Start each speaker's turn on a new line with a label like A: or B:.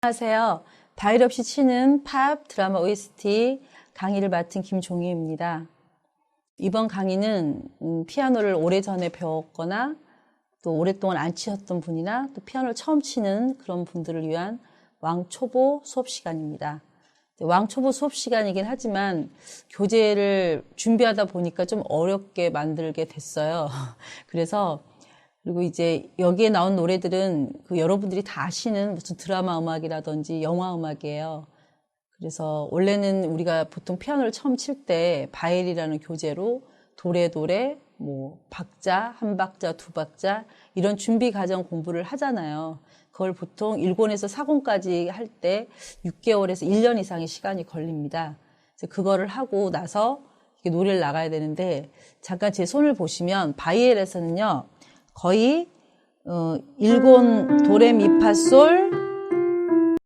A: 안녕하세요. 바일 없이 치는 팝 드라마 OST 강의를 맡은 김종희입니다. 이번 강의는 음, 피아노를 오래전에 배웠거나 또 오랫동안 안 치셨던 분이나 또 피아노를 처음 치는 그런 분들을 위한 왕초보 수업 시간입니다. 왕초보 수업 시간이긴 하지만 교재를 준비하다 보니까 좀 어렵게 만들게 됐어요. 그래서 그리고 이제 여기에 나온 노래들은 그 여러분들이 다 아시는 무슨 드라마 음악이라든지 영화 음악이에요. 그래서 원래는 우리가 보통 피아노를 처음 칠 때 바엘이라는 교재로 도레도레, 뭐 박자, 한 박자, 두 박자 이런 준비 과정 공부를 하잖아요. 그걸 보통 1권에서 4권까지 할 때 6개월에서 1년 이상의 시간이 걸립니다. 그래서 그거를 하고 나서 노래를 나가야 되는데 잠깐 제 손을 보시면 바이엘에서는요 거의 어, 1권 도레미파솔